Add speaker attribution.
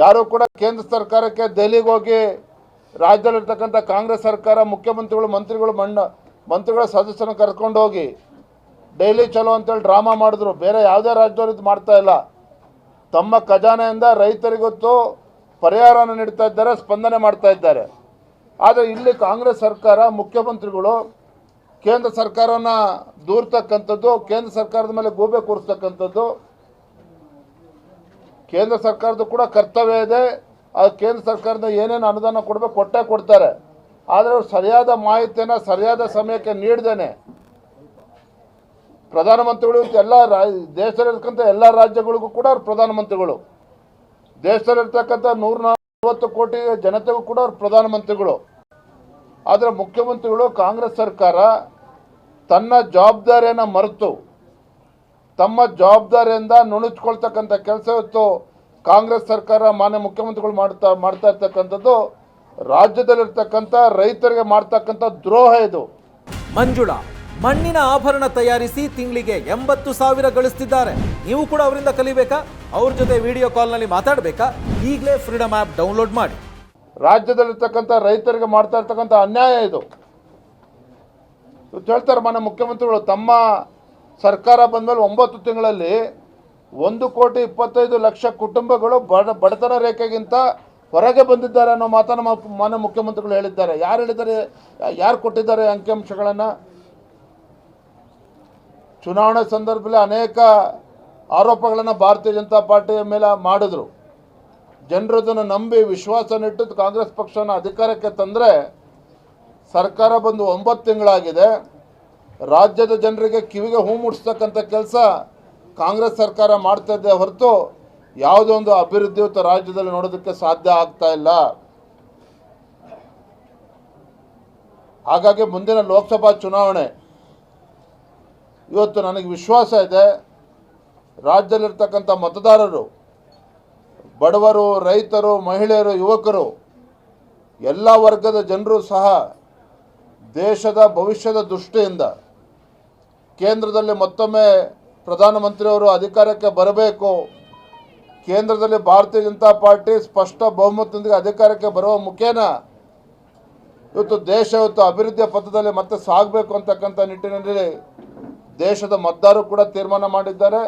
Speaker 1: ಯಾರು ಕೂಡ ಕೇಂದ್ರ ಸರ್ಕಾರಕ್ಕೆ ದೆಹಲಿಗೆ ಹೋಗಿ ರಾಜ್ಯದಲ್ಲಿರ್ತಕ್ಕಂಥ ಕಾಂಗ್ರೆಸ್ ಸರ್ಕಾರ, ಮುಖ್ಯಮಂತ್ರಿಗಳು, ಮಂತ್ರಿಗಳು, ಮಣ್ಣ, ಮಂತ್ರಿಗಳ ಸದಸ್ಯರನ್ನು ಕರ್ಕೊಂಡು ಹೋಗಿ ಡೈಲಿ ಚಲೋ ಅಂತೇಳಿ ಡ್ರಾಮಾ ಮಾಡಿದ್ರು. ಬೇರೆ ಯಾವುದೇ ರಾಜ್ಯದವರು ಇದು ಮಾಡ್ತಾ ಇಲ್ಲ. ತಮ್ಮ ಖಜಾನೆಯಿಂದ ರೈತರಿಗೊತ್ತು ಪರಿಹಾರವನ್ನು ನೀಡ್ತಾ ಇದ್ದಾರೆ, ಸ್ಪಂದನೆ ಮಾಡ್ತಾ ಇದ್ದಾರೆ. ಆದರೆ ಇಲ್ಲಿ ಕಾಂಗ್ರೆಸ್ ಸರ್ಕಾರ, ಮುಖ್ಯಮಂತ್ರಿಗಳು ಕೇಂದ್ರ ಸರ್ಕಾರನ ದೂರ್ತಕ್ಕಂಥದ್ದು, ಕೇಂದ್ರ ಸರ್ಕಾರದ ಮೇಲೆ ಗೂಬೆ ಕೂರಿಸ್ತಕ್ಕಂಥದ್ದು ಕೇಂದ್ರ ಸರ್ಕಾರದ ಕೂಡ ಕರ್ತವ್ಯ ಇದೆ. ಆ ಕೇಂದ್ರ ಸರ್ಕಾರದ ಏನೇನು ಅನುದಾನ ಕೊಡಬೇಕು ಕೊಟ್ಟೇ ಕೊಡ್ತಾರೆ. ಆದರೆ ಅವ್ರು ಸರಿಯಾದ ಮಾಹಿತಿಯನ್ನು ಸರಿಯಾದ ಸಮಯಕ್ಕೆ ನೀಡ್ದೇನೆ. ಪ್ರಧಾನಮಂತ್ರಿಗಳು ಎಲ್ಲ ರಾ, ದೇಶದಲ್ಲಿರ್ತಕ್ಕಂಥ ಎಲ್ಲ ರಾಜ್ಯಗಳಿಗೂ ಕೂಡ ಅವ್ರು ಪ್ರಧಾನಮಂತ್ರಿಗಳು. ದೇಶದಲ್ಲಿರ್ತಕ್ಕಂಥ ನೂರ ನಲವತ್ತು ಕೋಟಿ ಜನತೆಗೂ ಕೂಡ ಅವ್ರು ಪ್ರಧಾನಮಂತ್ರಿಗಳು. ಆದರೆ ಮುಖ್ಯಮಂತ್ರಿಗಳು ಕಾಂಗ್ರೆಸ್ ಸರ್ಕಾರ ತನ್ನ ಜವಾಬ್ದಾರಿಯನ್ನು ಮರೆತು ತಮ್ಮ ಜವಾಬ್ದಾರಿಯಿಂದ ನುಣುಚ್ಕೊಳ್ತಕ್ಕಂಥ ಕೆಲಸ ಇವತ್ತು ಕಾಂಗ್ರೆಸ್ ಸರ್ಕಾರ ಮಾನ್ಯ ಮುಖ್ಯಮಂತ್ರಿಗಳು ಮಾಡ್ತಾ ಮಾಡ್ತಾ ಇರ್ತಕ್ಕಂಥದ್ದು ರಾಜ್ಯದಲ್ಲಿರ್ತಕ್ಕಂಥ ರೈತರಿಗೆ ಮಾಡ್ತಕ್ಕಂಥ ದ್ರೋಹ ಇದು.
Speaker 2: ಮಂಜುಳ ಮಣ್ಣಿನ ಆಭರಣ ತಯಾರಿಸಿ ತಿಂಗಳಿಗೆ ಎಂಬತ್ತು ಸಾವಿರ ಗಳಿಸ್ತಿದ್ದಾರೆ. ನೀವು ಕೂಡ ಅವರಿಂದ ಕಲಿಬೇಕಾ? ಅವ್ರ ಜೊತೆ ವಿಡಿಯೋ ಕಾಲ್ನಲ್ಲಿ ಮಾತಾಡಬೇಕಾ? ಈಗಲೇ ಫ್ರೀಡಮ್ ಆ್ಯಪ್ ಡೌನ್ಲೋಡ್ ಮಾಡಿ.
Speaker 1: ರಾಜ್ಯದಲ್ಲಿರ್ತಕ್ಕಂಥ ರೈತರಿಗೆ ಮಾಡ್ತಾ ಇರ್ತಕ್ಕಂಥ ಅನ್ಯಾಯ ಇದು. ಹೇಳ್ತಾರೆ ಮಾನ್ಯ ಮುಖ್ಯಮಂತ್ರಿಗಳು ತಮ್ಮ ಸರ್ಕಾರ ಬಂದಮೇಲೆ ಒಂಬತ್ತು ತಿಂಗಳಲ್ಲಿ ಒಂದು ಕೋಟಿ ಇಪ್ಪತ್ತೈದು ಲಕ್ಷ ಕುಟುಂಬಗಳು ಬಡ ಬಡತನ ರೇಖೆಗಿಂತ ಹೊರಗೆ ಬಂದಿದ್ದಾರೆ ಅನ್ನೋ ಮಾತನ್ನು ಮಾನ್ಯ ಮುಖ್ಯಮಂತ್ರಿಗಳು ಹೇಳಿದ್ದಾರೆ. ಯಾರು ಹೇಳಿದ್ದಾರೆ? ಯಾರು ಕೊಟ್ಟಿದ್ದಾರೆ ಅಂಕಿಅಂಶಗಳನ್ನು? ಚುನಾವಣೆ ಸಂದರ್ಭದಲ್ಲಿ ಅನೇಕ ಆರೋಪಗಳನ್ನು ಭಾರತೀಯ ಜನತಾ ಪಾರ್ಟಿಯ ಮೇಲೆ ಮಾಡಿದ್ರು. ಜನರದನ್ನು ನಂಬಿ ವಿಶ್ವಾಸನಿಟ್ಟು ಕಾಂಗ್ರೆಸ್ ಪಕ್ಷನ ಅಧಿಕಾರಕ್ಕೆ ತಂದರೆ ಸರ್ಕಾರ ಬಂದು ಒಂಬತ್ತು ತಿಂಗಳಾಗಿದೆ. ರಾಜ್ಯದ ಜನರಿಗೆ ಕಿವಿಗೆ ಹೂ ಮುಟ್ಸ್ತಕ್ಕಂಥ ಕೆಲಸ ಕಾಂಗ್ರೆಸ್ ಸರ್ಕಾರ ಮಾಡ್ತಾ ಇದ್ದೇ ಹೊರತು ಯಾವುದೋ ಒಂದು ಅಭಿವೃದ್ಧಿಯುತ ರಾಜ್ಯದಲ್ಲಿ ನೋಡೋದಕ್ಕೆ ಸಾಧ್ಯ ಆಗ್ತಾ ಇಲ್ಲ. ಹಾಗಾಗಿ ಮುಂದಿನ ಲೋಕಸಭಾ ಚುನಾವಣೆ, ಇವತ್ತು ನನಗೆ ವಿಶ್ವಾಸ ಇದೆ, ರಾಜ್ಯದಲ್ಲಿರ್ತಕ್ಕಂಥ ಮತದಾರರು, ಬಡವರು, ರೈತರು, ಮಹಿಳೆಯರು, ಯುವಕರು, ಎಲ್ಲ ವರ್ಗದ ಜನರು ಸಹ ದೇಶದ ಭವಿಷ್ಯದ ದೃಷ್ಟಿಯಿಂದ ಕೇಂದ್ರದಲ್ಲಿ ಮತ್ತೊಮ್ಮೆ ಪ್ರಧಾನಮಂತ್ರಿಯವರು ಅಧಿಕಾರಕ್ಕೆ ಬರಬೇಕು. ಕೇಂದ್ರದಲ್ಲಿ ಭಾರತೀಯ ಜನತಾ ಪಾರ್ಟಿ ಸ್ಪಷ್ಟ ಬಹುಮತದೊಂದಿಗೆ ಅಧಿಕಾರಕ್ಕೆ ಬರುವ ಮುಖೇನ ಇವತ್ತು ದೇಶ ಇವತ್ತು ಅಭಿವೃದ್ಧಿಯ ಪಥದಲ್ಲಿ ಮತ್ತೆ ಸಾಗಬೇಕು ಅಂತಕ್ಕಂಥ ನಿಟ್ಟಿನಲ್ಲಿ ದೇಶದ ಮತದಾರರು ಕೂಡ ತೀರ್ಮಾನ ಮಾಡಿದ್ದಾರೆ.